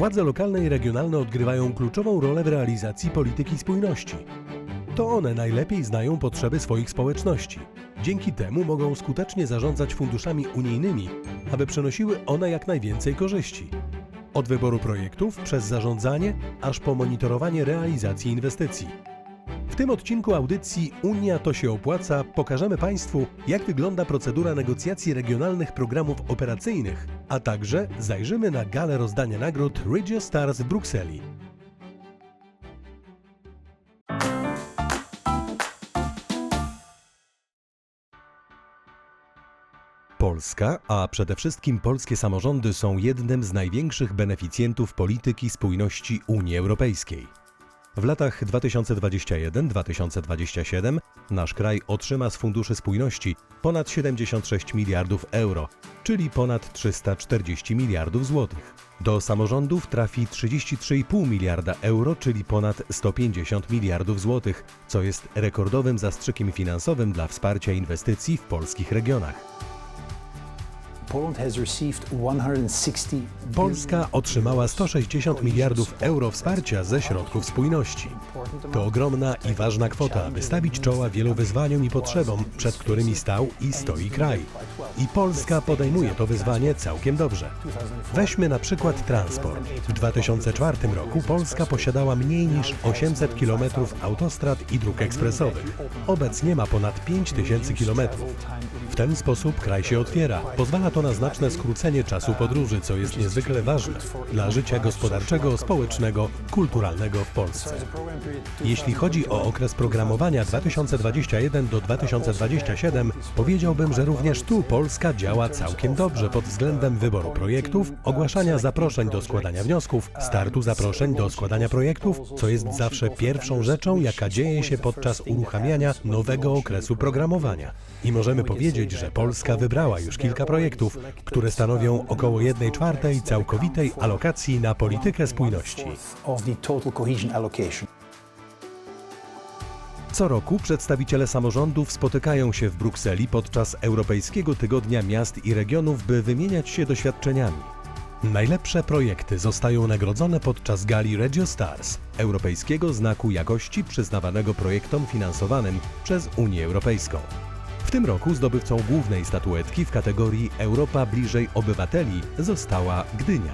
Władze lokalne i regionalne odgrywają kluczową rolę w realizacji polityki spójności. To one najlepiej znają potrzeby swoich społeczności. Dzięki temu mogą skutecznie zarządzać funduszami unijnymi, aby przynosiły one jak najwięcej korzyści. Od wyboru projektów przez zarządzanie, aż po monitorowanie realizacji inwestycji. W tym odcinku audycji Unia to się opłaca pokażemy Państwu, jak wygląda procedura negocjacji regionalnych programów operacyjnych, a także zajrzymy na galę rozdania nagród Regio Stars w Brukseli. Polska, a przede wszystkim polskie samorządy są jednym z największych beneficjentów polityki spójności Unii Europejskiej. W latach 2021-2027 nasz kraj otrzyma z Funduszy Spójności ponad 76 miliardów euro, czyli ponad 340 miliardów złotych. Do samorządów trafi 33,5 miliarda euro, czyli ponad 150 miliardów złotych, co jest rekordowym zastrzykiem finansowym dla wsparcia inwestycji w polskich regionach. Polska otrzymała 160 miliardów euro wsparcia ze środków spójności. To ogromna i ważna kwota, aby stawić czoła wielu wyzwaniom i potrzebom, przed którymi stał i stoi kraj. I Polska podejmuje to wyzwanie całkiem dobrze. Weźmy na przykład transport. W 2004 roku Polska posiadała mniej niż 800 km autostrad i dróg ekspresowych. Obecnie ma ponad 5000 km. Ten sposób kraj się otwiera. Pozwala to na znaczne skrócenie czasu podróży, co jest niezwykle ważne dla życia gospodarczego, społecznego, kulturalnego w Polsce. Jeśli chodzi o okres programowania 2021 do 2027, powiedziałbym, że również tu Polska działa całkiem dobrze pod względem wyboru projektów, ogłaszania zaproszeń do składania wniosków, startu zaproszeń do składania projektów, co jest zawsze pierwszą rzeczą, jaka dzieje się podczas uruchamiania nowego okresu programowania. I możemy powiedzieć, że Polska wybrała już kilka projektów, które stanowią około 1 czwartej całkowitej alokacji na politykę spójności. Co roku przedstawiciele samorządów spotykają się w Brukseli podczas Europejskiego Tygodnia Miast i Regionów, by wymieniać się doświadczeniami. Najlepsze projekty zostają nagrodzone podczas gali Regio Stars, europejskiego znaku jakości przyznawanego projektom finansowanym przez Unię Europejską. W tym roku zdobywcą głównej statuetki w kategorii Europa bliżej obywateli została Gdynia.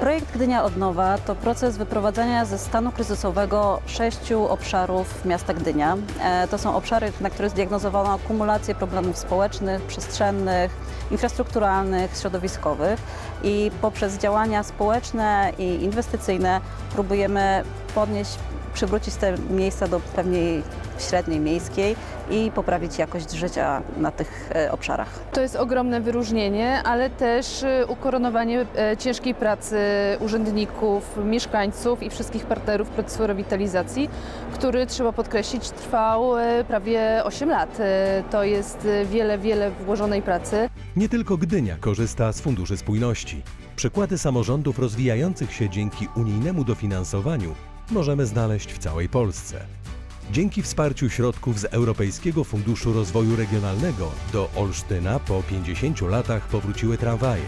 Projekt Gdynia od nowa to proces wyprowadzania ze stanu kryzysowego sześciu obszarów miasta Gdynia. E, To są obszary, na które zdiagnozowano akumulację problemów społecznych, przestrzennych, infrastrukturalnych, środowiskowych i poprzez działania społeczne i inwestycyjne próbujemy podnieść, przywrócić te miejsca do pewnej średniej miejskiej i poprawić jakość życia na tych e, obszarach. To jest ogromne wyróżnienie, ale też y, ukoronowanie e, ciężkiej pracy urzędników, mieszkańców i wszystkich partnerów procesu rewitalizacji, który trzeba podkreślić trwał e, prawie 8 lat. E, To jest e, wiele, wiele włożonej pracy. Nie tylko Gdynia korzysta z Funduszy Spójności. Przykłady samorządów rozwijających się dzięki unijnemu dofinansowaniu możemy znaleźć w całej Polsce. Dzięki wsparciu środków z Europejskiego Funduszu Rozwoju Regionalnego do Olsztyna po 50 latach powróciły tramwaje.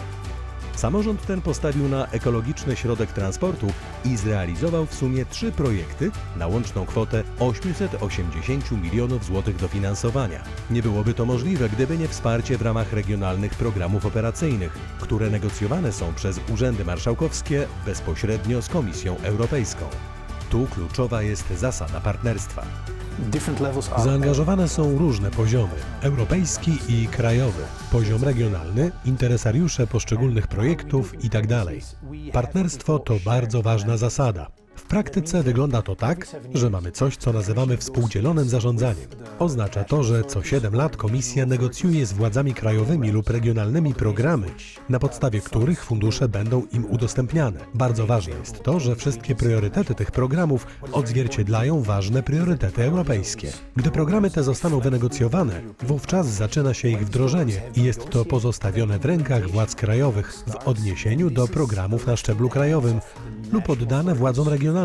Samorząd ten postawił na ekologiczny środek transportu i zrealizował w sumie trzy projekty na łączną kwotę 880 milionów złotych dofinansowania. Nie byłoby to możliwe, gdyby nie wsparcie w ramach regionalnych programów operacyjnych, które negocjowane są przez urzędy marszałkowskie bezpośrednio z Komisją Europejską. Tu kluczowa jest zasada partnerstwa. Zaangażowane są różne poziomy: europejski i krajowy, poziom regionalny, interesariusze poszczególnych projektów itd. Partnerstwo to bardzo ważna zasada. Praktyce wygląda to tak, że mamy coś, co nazywamy współdzielonym zarządzaniem. Oznacza to, że co 7 lat komisja negocjuje z władzami krajowymi lub regionalnymi programy, na podstawie których fundusze będą im udostępniane. Bardzo ważne jest to, że wszystkie priorytety tych programów odzwierciedlają ważne priorytety europejskie. Gdy programy te zostaną wynegocjowane, wówczas zaczyna się ich wdrożenie i jest to pozostawione w rękach władz krajowych w odniesieniu do programów na szczeblu krajowym lub oddane władzom regionalnym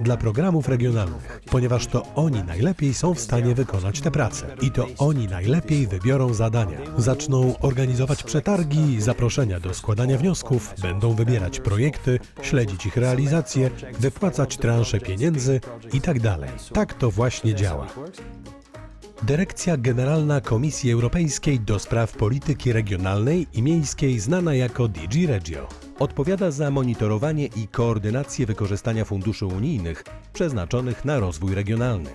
dla programów regionalnych, ponieważ to oni najlepiej są w stanie wykonać te prace i to oni najlepiej wybiorą zadania. Zaczną organizować przetargi, zaproszenia do składania wniosków, będą wybierać projekty, śledzić ich realizację, wypłacać transze pieniędzy itd. Tak to właśnie działa. Dyrekcja Generalna Komisji Europejskiej do spraw polityki regionalnej i miejskiej, znana jako DG Regio, odpowiada za monitorowanie i koordynację wykorzystania funduszy unijnych przeznaczonych na rozwój regionalny.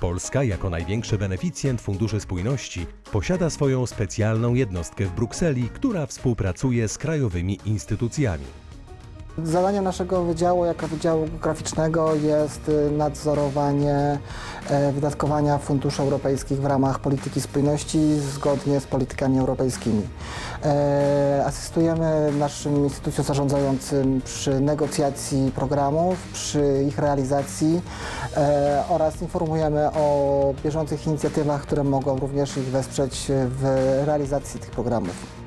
Polska, jako największy beneficjent Funduszy Spójności, posiada swoją specjalną jednostkę w Brukseli, która współpracuje z krajowymi instytucjami. Zadaniem naszego wydziału, jako Wydziału Graficznego jest y, nadzorowanie e, wydatkowania funduszy europejskich w ramach polityki spójności zgodnie z politykami europejskimi. E, Asystujemy naszym instytucjom zarządzającym przy negocjacji programów, przy ich realizacji e, oraz informujemy o bieżących inicjatywach, które mogą również ich wesprzeć w realizacji tych programów.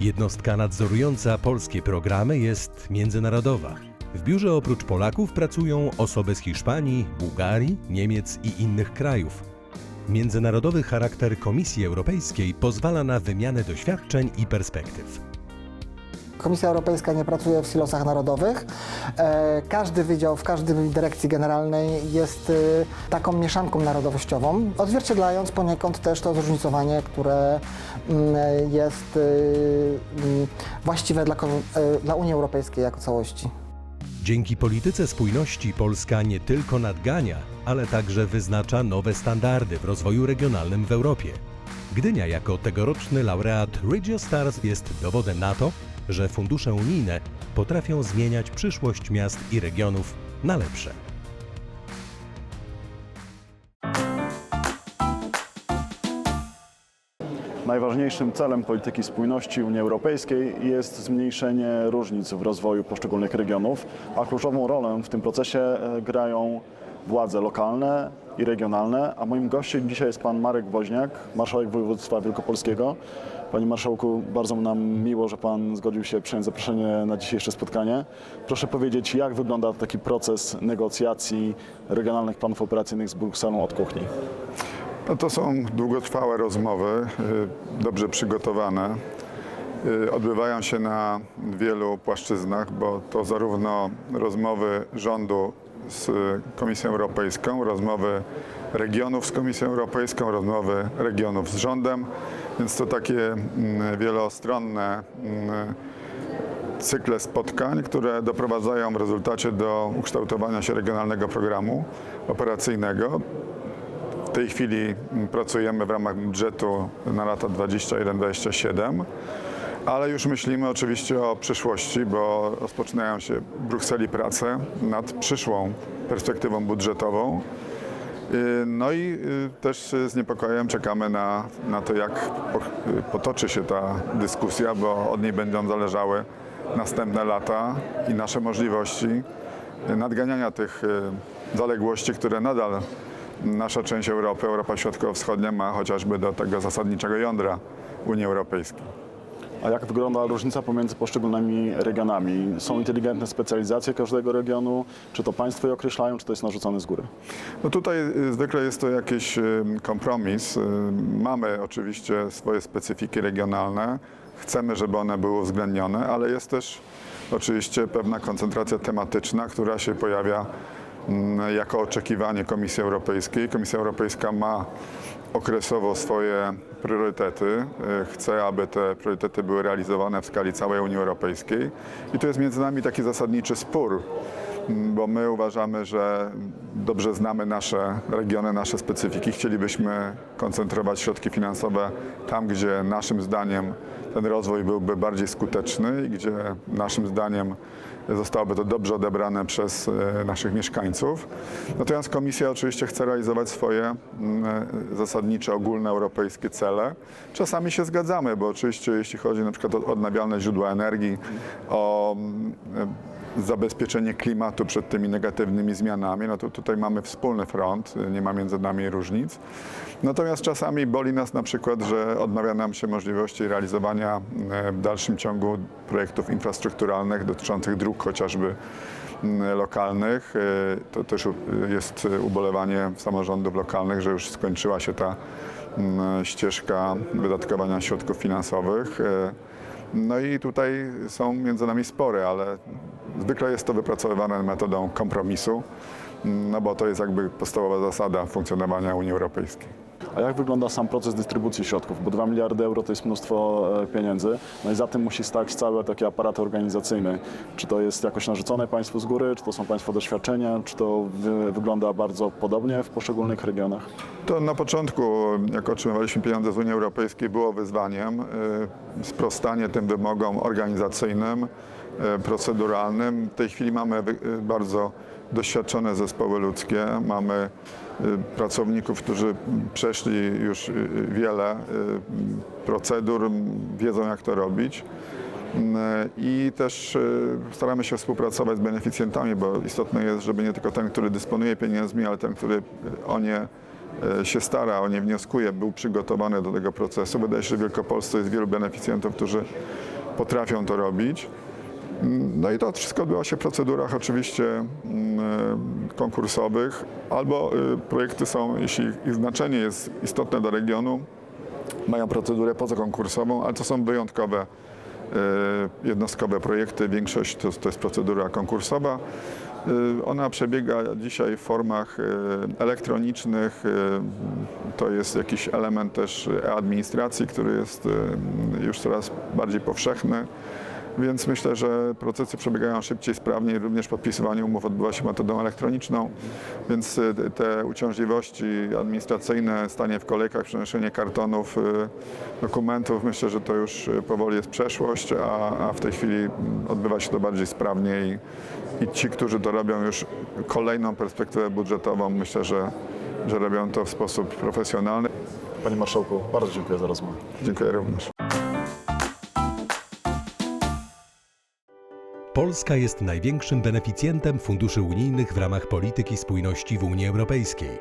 Jednostka nadzorująca polskie programy jest międzynarodowa. W biurze oprócz Polaków pracują osoby z Hiszpanii, Bułgarii, Niemiec i innych krajów. Międzynarodowy charakter Komisji Europejskiej pozwala na wymianę doświadczeń i perspektyw. Komisja Europejska nie pracuje w silosach narodowych. E, Każdy wydział w każdej dyrekcji generalnej jest y, taką mieszanką narodowościową, odzwierciedlając poniekąd też to zróżnicowanie, które mm, jest y, mm, właściwe dla, e, dla Unii Europejskiej jako całości. Dzięki polityce spójności Polska nie tylko nadgania, ale także wyznacza nowe standardy w rozwoju regionalnym w Europie. Gdynia jako tegoroczny laureat Regio Stars jest dowodem na to, że fundusze unijne potrafią zmieniać przyszłość miast i regionów na lepsze. Najważniejszym celem polityki spójności Unii Europejskiej jest zmniejszenie różnic w rozwoju poszczególnych regionów, a kluczową rolę w tym procesie e, grają władze lokalne i regionalne, a moim gościem dzisiaj jest pan Marek Woźniak, marszałek województwa wielkopolskiego. Panie marszałku, bardzo nam miło, że pan zgodził się przyjąć zaproszenie na dzisiejsze spotkanie. Proszę powiedzieć, jak wygląda taki proces negocjacji regionalnych planów operacyjnych z Brukselą od kuchni? No to są długotrwałe rozmowy, y, dobrze przygotowane. Y, Odbywają się na wielu płaszczyznach, bo to zarówno rozmowy rządu z Komisją Europejską, rozmowy regionów z Komisją Europejską, rozmowy regionów z rządem, więc to takie mm, wielostronne mm, cykle spotkań, które doprowadzają w rezultacie do ukształtowania się regionalnego programu operacyjnego. W tej chwili mm, pracujemy w ramach budżetu na lata 21-27, ale już myślimy oczywiście o przyszłości, bo rozpoczynają się w Brukseli prace nad przyszłą perspektywą budżetową. Y, No i y, też z niepokojem czekamy na, na to, jak y, potoczy się ta dyskusja, bo od niej będą zależały następne lata i nasze możliwości nadganiania tych zaległości, które nadal nasza część Europy, Europa Środkowo-Wschodnia ma chociażby do tego zasadniczego jądra Unii Europejskiej. Jak wygląda różnica pomiędzy poszczególnymi regionami? Są inteligentne specjalizacje każdego regionu? Czy to państwo je określają, czy to jest narzucone z góry? No tutaj y, zwykle jest to jakiś y, kompromis. Y, Mamy oczywiście swoje specyfiki regionalne, chcemy, żeby one były uwzględnione, ale jest też oczywiście pewna koncentracja tematyczna, która się pojawia mm, jako oczekiwanie Komisji Europejskiej. Komisja Europejska ma okresowo swoje priorytety. Y, Chce, aby te priorytety były realizowane w skali całej Unii Europejskiej. I tu jest między nami taki zasadniczy spór, bo my uważamy, że dobrze znamy nasze regiony, nasze specyfiki. Chcielibyśmy koncentrować środki finansowe tam, gdzie naszym zdaniem ten rozwój byłby bardziej skuteczny i gdzie naszym zdaniem zostałoby to dobrze odebrane przez e, naszych mieszkańców. Natomiast Komisja oczywiście chce realizować swoje e, zasadnicze, ogólne europejskie cele. Czasami się zgadzamy, bo oczywiście jeśli chodzi na przykład o odnawialne źródła energii, o e, zabezpieczenie klimatu przed tymi negatywnymi zmianami, no to tutaj mamy wspólny front, nie ma między nami różnic. Natomiast czasami boli nas na przykład, że odmawia nam się możliwości realizowania e, w dalszym ciągu projektów infrastrukturalnych dotyczących dróg chociażby lokalnych. Y, To też jest ubolewanie samorządów lokalnych, że już skończyła się ta ścieżka wydatkowania środków finansowych. No i tutaj są między nami spory, ale zwykle jest to wypracowywane metodą kompromisu, no bo to jest jakby podstawowa zasada funkcjonowania Unii Europejskiej. A jak wygląda sam proces dystrybucji środków? Bo 2 miliardy euro to jest mnóstwo e, pieniędzy, no i za tym musi stać cały taki aparat organizacyjny. Czy to jest jakoś narzucone państwu z góry, czy to są państwa doświadczenia, czy to wy, wygląda bardzo podobnie w poszczególnych regionach? To na początku, jak otrzymywaliśmy pieniądze z Unii Europejskiej, było wyzwaniem y, sprostanie tym wymogom organizacyjnym, y, proceduralnym. W tej chwili mamy bardzo doświadczone zespoły ludzkie, mamy pracowników, którzy przeszli już y, wiele y, procedur, wiedzą jak to robić. I też y, staramy się współpracować z beneficjentami, bo istotne jest, żeby nie tylko ten, który dysponuje pieniędzmi, ale ten, który o nie y, się stara, o nie wnioskuje, był przygotowany do tego procesu. Wydaje się, że w Wielkopolsce jest wielu beneficjentów, którzy potrafią to robić. No i to wszystko odbywa się w procedurach oczywiście mm, konkursowych, albo y, projekty są, jeśli ich znaczenie jest istotne dla regionu, mają procedurę pozakonkursową, ale to są wyjątkowe y, jednostkowe projekty. Większość to, to jest procedura konkursowa. Y, Ona przebiega dzisiaj w formach elektronicznych. To jest jakiś element też e-administracji, który jest już coraz bardziej powszechny. Więc myślę, że procesy przebiegają szybciej, sprawniej. Również podpisywanie umów odbywa się metodą elektroniczną, więc y, te uciążliwości administracyjne, stanie w kolejkach, przenoszenie kartonów, y, dokumentów, myślę, że to już y, powoli jest przeszłość, a, a w tej chwili mm, odbywa się to bardziej sprawnie i, i ci, którzy to robią już kolejną perspektywę budżetową, myślę, że, że robią to w sposób profesjonalny. Panie Marszałku, bardzo dziękuję za rozmowę. Dziękuję również. Polska jest największym beneficjentem funduszy unijnych w ramach polityki spójności w Unii Europejskiej.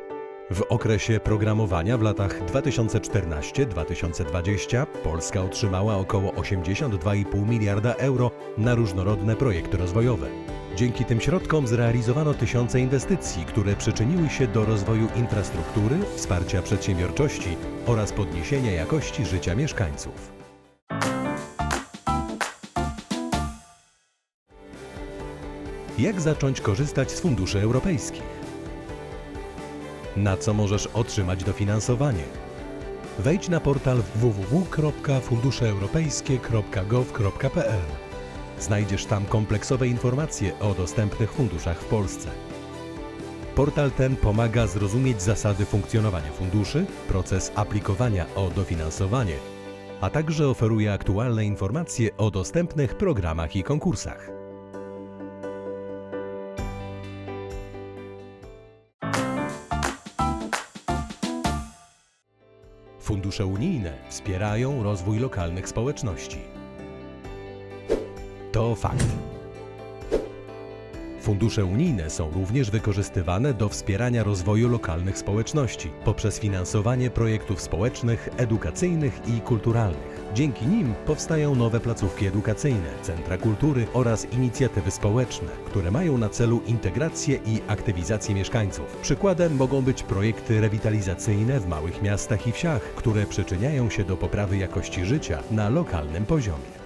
W okresie programowania w latach 2014-2020 Polska otrzymała około 82,5 miliarda euro na różnorodne projekty rozwojowe. Dzięki tym środkom zrealizowano tysiące inwestycji, które przyczyniły się do rozwoju infrastruktury, wsparcia przedsiębiorczości oraz podniesienia jakości życia mieszkańców. Jak zacząć korzystać z funduszy europejskich? Na co możesz otrzymać dofinansowanie? Wejdź na portal www.funduszeeuropejskie.gov.pl. Znajdziesz tam kompleksowe informacje o dostępnych funduszach w Polsce. Portal ten pomaga zrozumieć zasady funkcjonowania funduszy, proces aplikowania o dofinansowanie, a także oferuje aktualne informacje o dostępnych programach i konkursach. Fundusze unijne wspierają rozwój lokalnych społeczności. To fakt. Fundusze unijne są również wykorzystywane do wspierania rozwoju lokalnych społeczności poprzez finansowanie projektów społecznych, edukacyjnych i kulturalnych. Dzięki nim powstają nowe placówki edukacyjne, centra kultury oraz inicjatywy społeczne, które mają na celu integrację i aktywizację mieszkańców. Przykładem mogą być projekty rewitalizacyjne w małych miastach i wsiach, które przyczyniają się do poprawy jakości życia na lokalnym poziomie.